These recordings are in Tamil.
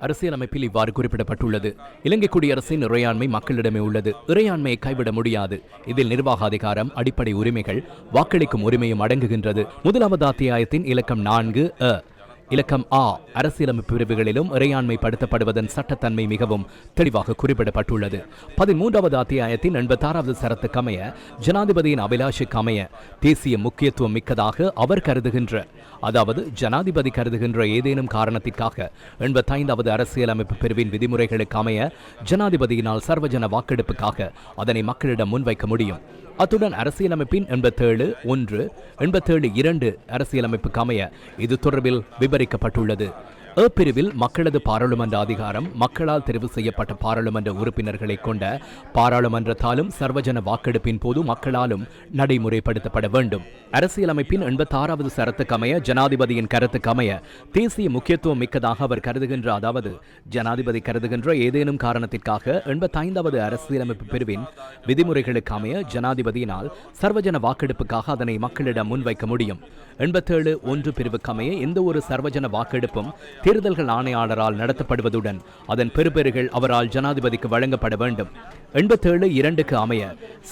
அரசியலமைப்பில் இவ்வாறு குறிப்பிடப்பட்டுள்ளது. இலங்கை குடியரசின் இறையாண்மை மக்களிடமே உள்ளது. இறையாண்மையை கைவிட முடியாது. இதில் நிர்வாக அதிகாரம் அடிப்படை உரிமைகள் வாக்களிக்கும் உரிமையும் அடங்குகின்றது. முதலாவது அத்தியாயத்தின் இலக்கம் நான்கு அ. இலக்கம் ஆ. அரசியலமைப்பு பிரிவுகளிலும் இறையாண்மைப்படுத்தப்படுவதன் சட்டத்தன்மை மிகவும் தெளிவாக குறிப்பிடப்பட்டுள்ளது. பதிமூன்றாவது அத்தியாயத்தின் எண்பத்தாறாவது சரத்துக்கு அமைய ஜனாதிபதியின் அபிலாஷைக்கு அமைய தேசிய முக்கியத்துவம் மிக்கதாக அவர் கருதுகின்ற அதாவது ஜனாதிபதி கருதுகின்ற ஏதேனும் காரணத்திற்காக எண்பத்தைந்தாவது அரசியலமைப்பு பிரிவின் விதிமுறைகளுக்கு அமைய ஜனாதிபதியினால் சர்வஜன வாக்கெடுப்புக்காக அதனை மக்களிடம் முன்வைக்க முடியும். அத்துடன் அரசியலமைப்பின் எண்பத்தேழு ஒன்று எண்பத்தேழு இரண்டு அரசியலமைப்புக்கு அமைய இது தொடர்பில் விவரிக்கப்பட்டுள்ளது. பிரிவில் மக்களது பாராளுமன்ற அதிகாரம் மக்களால் தெரிவு செய்யப்பட்ட பாராளுமன்ற உறுப்பினர்களை கொண்ட பாராளுமன்றத்தாலும் சர்வஜன வாக்கெடுப்பின் போது மக்களாலும் நடைமுறைப்படுத்தப்பட வேண்டும். அரசியலமைப்பின் எண்பத்தாறாவது சரத்துக்கமைய ஜனாதிபதியின் கருத்துக்கமைய தேசிய முக்கியத்துவம் மிக்கதாக அவர் கருதுகின்ற அதாவது ஜனாதிபதி கருதுகின்ற ஏதேனும் காரணத்திற்காக எண்பத்தைந்தாவது அரசியலமைப்பு பிரிவின் விதிமுறைகளுக்கு அமைய ஜனாதிபதியினால் சர்வஜன வாக்கெடுப்புக்காக அதனை மக்களிடம் முன்வைக்க முடியும். எண்பத்தேழு ஒன்று பிரிவுக்கு அமைய எந்த ஒரு சர்வஜன வாக்கெடுப்பும் தேர்தல்கள் ஆணையாளரால் நடத்தப்படுவதுடன் அதன் பெறுபேறுகள் அவரால் ஜனாதிபதிக்கு வழங்கப்பட வேண்டும். எண்பத்தேழு இரண்டுக்கு அமைய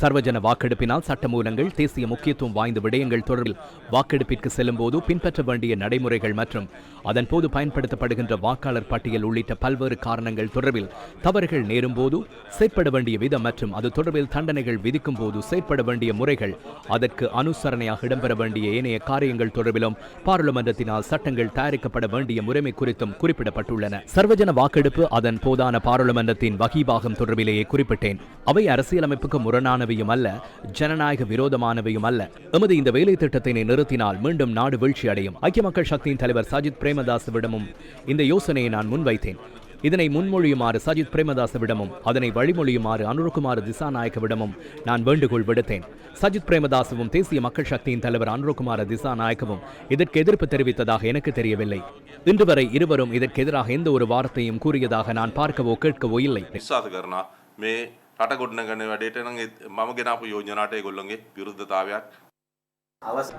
சர்வஜன வாக்கெடுப்பினால் சட்டமூலங்கள் தேசிய முக்கியத்துவம் வாய்ந்த விடயங்கள் தொடர்பில் வாக்கெடுப்பிற்கு செல்லும் போது பின்பற்ற வேண்டிய நடைமுறைகள் மற்றும் அதன்போது பயன்படுத்தப்படுகின்ற வாக்காளர் பட்டியல் உள்ளிட்ட பல்வேறு காரணங்கள் தொடர்பில் தவறுகள் நேரும்போது செயற்பட வேண்டிய விதம் மற்றும் அது தொடர்பில் தண்டனைகள் விதிக்கும் போது செயற்பட வேண்டிய முறைகள் அதற்கு அனுசரணையாக இடம்பெற வேண்டிய ஏனைய காரியங்கள் தொடர்பிலும் பாராளுமன்றத்தினால் சட்டங்கள் தயாரிக்கப்பட வேண்டிய முறைமை குறித்தும் குறிப்பிடப்பட்டுள்ளன. சர்வஜன வாக்கெடுப்பு அதன் போதான பாராளுமன்றத்தின் வகிபாகம் தொடர்பிலேயே குறிப்பிட்டேன். அவை அரசியலமைப்புக்கு முரணானவையும் அல்ல ஜனநாயக விரோதமானவையும் அல்ல. எமது இந்த வேலை திட்டத்தினை நிறுத்தினால் மீண்டும் நாடு வீழ்ச்சி அடையும் ஐக்கிய மக்கள் சக்தியின் தலைவர் சஜித் பிரேமதாசவிடமும் இந்த யோசனையை நான் முன்வைத்தேன். இதனை முன்மொழியுமாறு சஜித் பிரேமதாசவிடமும் அதனை வழிமொழியுமாறு அனுரகுமார் திசாநாயக்கவிடமும் நான் வேண்டுகோள் விடுத்தேன் சஜித் பிரேமதாசவும் தேசிய மக்கள் சக்தியின் தலைவர் அனுரகுமார திசாநாயக்கவும் இதற்கு எதிர்ப்பு தெரிவித்ததாக எனக்கு தெரியவில்லை இன்று வரை இருவரும் இதற்கு எதிராக எந்த ஒரு வார்த்தையும் கூறியதாக நான் பார்க்கவோ கேட்கவோ இல்லை විශ්වාස කරනවා මේ රට ගොඩනගන වැඩේට නම් ඒ- මම ගෙනාපු යෝජනාට ඒගොල්ලොන්ගේ විරුද්ධතාවයක්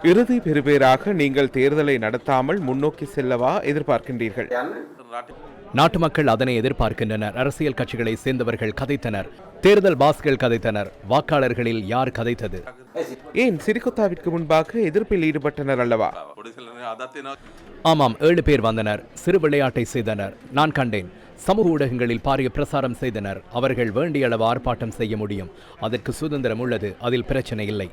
இறுதி பெறுபேராக நீங்கள் தேர்தலை நடத்தாமல் முன்னோக்கி செல்லவா எதிர்பார்க்கின்றீர்கள் රට நாட்டு மக்கள் அதனை எதிர்பார்க்கின்றனர். அரசியல் கட்சிகளை சேர்ந்தவர்கள் கதைத்தனர். தேர்தல் பாஸ்கள் கதைத்தனர். வாக்காளர்களில் யார் கதைத்தது? ஏன் சிறிகொத்தாவிற்கு முன்பாக எதிர்ப்பில் ஈடுபட்டனர் அல்லவா? ஆமாம் ஏழு பேர் வந்தனர். சிறு விளையாட்டை செய்தனர். நான் கண்டேன். சமூக ஊடகங்களில் பாரிய பிரசாரம் செய்தனர். அவர்கள் வேண்டிய அளவு ஆர்ப்பாட்டம் செய்ய முடியும். அதற்கு சுதந்திரம் உள்ளது. அதில் பிரச்சனை இல்லை.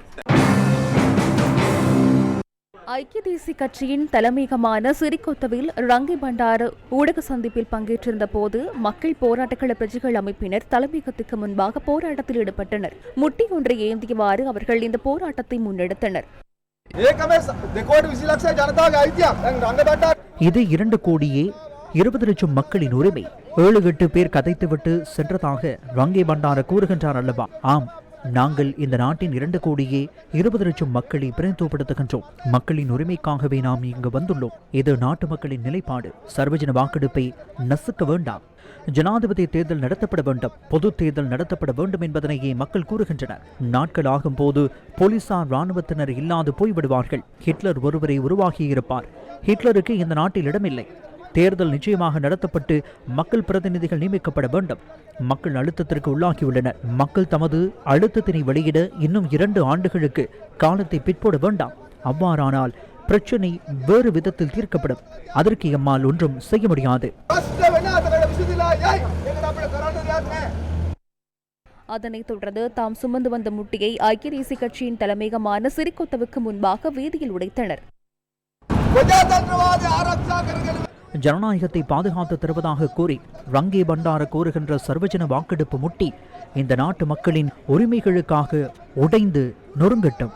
ஐக்கிய தேசிய கட்சியின் தலைமையகமான சிறிகொத்தவில் ரங்கி பண்டார் ஊடக சந்திப்பில் பங்கேற்றிருந்த போது மக்கள் போராட்டக்கள பிரஜைகள் அமைப்பினர் தலைமையகத்துக்கு முன்பாக போராட்டத்தில் ஈடுபட்டனர். முட்டி ஒன்றை ஏந்தியவாறு அவர்கள் இந்த போராட்டத்தை முன்னெடுத்தனர். இது இரண்டு கோடியே இருபது லட்சம் மக்களின் உரிமை. ஏழு எட்டு பேர் கதைத்துவிட்டு சென்றதாக ரங்கே பண்டார கூறுகின்றார் அல்லவா? ஆம். நாங்கள் இந்த நாட்டின் இரண்டு கோடியே இருபது லட்சம் மக்களை பிரதிநிதித்துவப்படுத்துகின்றோம். மக்களின் உரிமைக்காகவே நாம் இங்கு வந்துள்ளோம். இது நாட்டு மக்களின் நிலைப்பாடு. சர்வஜன வாக்கெடுப்பை நசுக்க வேண்டாம். ஜனாதிபதி தேர்தல் நடத்தப்பட வேண்டும். பொது தேர்தல் நடத்தப்பட வேண்டும் என்பதனையே மக்கள் கூறுகின்றனர். நாட்கள் ஆகும் போது போலீசார் இராணுவத்தினர் இல்லாது போய்விடுவார்கள். ஹிட்லர் ஒருவரை உருவாகியிருப்பார் ஹிட்லருக்கு இந்த நாட்டில் இடமில்லை. தேர்தல் நிச்சயமாக நடத்தப்பட்டு மக்கள் பிரதிநிதிகள் நியமிக்கப்பட வேண்டும். மக்கள் அழுத்தத்திற்கு உள்ளாகியுள்ளனர். மக்கள் தமது அழுத்தத்தினை வெளியிட இன்னும் இரண்டு ஆண்டுகளுக்கு காலத்தை பிற்போட வேண்டாம். அவ்வாறானால் பிரச்சனை வேறு விதத்தில் தீர்க்கப்படும். அதற்கு எம்மால் ஒன்றும் செய்ய முடியாது. அதனைத் தொடர்ந்து தாம் சுமந்து வந்த முட்டியை ஐக்கிய தேசிய கட்சியின் தலைமையகமான சிறிகொத்தவுக்கு முன்பாக வீதியில் உடைத்தனர். ஜனநாயகத்தை பாதுகாத்து தருவதாக கூறி ரங்கே பண்டார கூறுகின்ற சர்வஜன வாக்கெடுப்பு முட்டி இந்த நாட்டு மக்களின் உரிமைகளுக்காக உடைந்து நொறுங்கட்டும்.